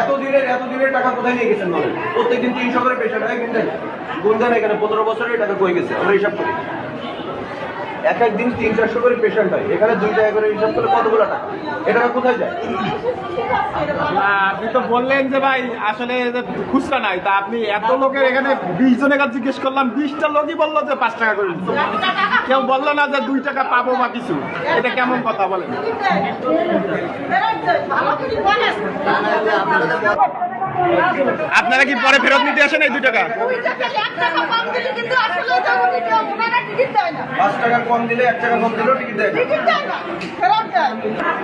এত দিনের, এত টাকা কোথায় নিয়ে গেছেন বলেন প্রত্যেকদিন তিনশো করে পেশা টাকা কিন্তু গুনদেন এখানে পনেরো বছরের টাকা কই গেছে? আমরা হিসাব করি। এক এক দিন তিন চারশো করে পেশেন্ট হয়। এখানে দুই জায়গা করে হিসাব করলে কতগুলো টাকা? এটা কোথায় যায়? আপনি তো বললেন যে ভাই, আসলে খুচরা নাই, তা আপনি এত লোকের এখানে বিশ জনের কাছে জিজ্ঞেস করলাম, বিশটা লোকই বলল যে পাঁচ টাকা করে কেউ বলল না যে দুই টাকা পাবো বা কিছু। এটা কেমন কথা বলেন? আপনারা কি পরে ফেরত নিতে আসেন এই দুই টাকা? পাঁচ টাকা কম দিলে এক টাকা কম দিলেও টিকিট দেয়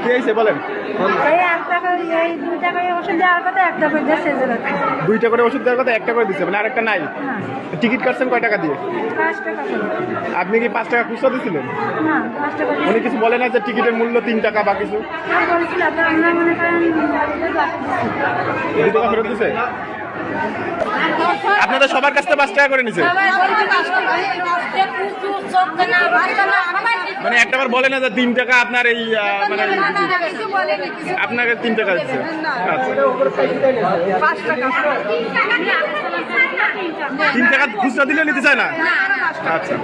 কি হয়েছে বলেন? দুইটা করে ওষুধ দেওয়ার কথা একটা করে দিচ্ছে মানে আরেকটা নাই। টিকিট কাটছেন কয় টাকা দিয়ে? পাঁচ টাকা করে। আপনি কি পাঁচ টাকা খুচরা দিয়েছিলেন উনি কিছু বলে না যে টিকিটের মূল্য তিন টাকা বা কিছু। আপনাদের সবার কাছ থেকে পাঁচ টাকা করে নিছে? মানে একটা বার বলে না যে তিন টাকা আপনার এই মানে আপনাকে তিন টাকা দিচ্ছে। আচ্ছা। তিন টাকা খুচরা দিলে নিতে চায় না? আচ্ছা।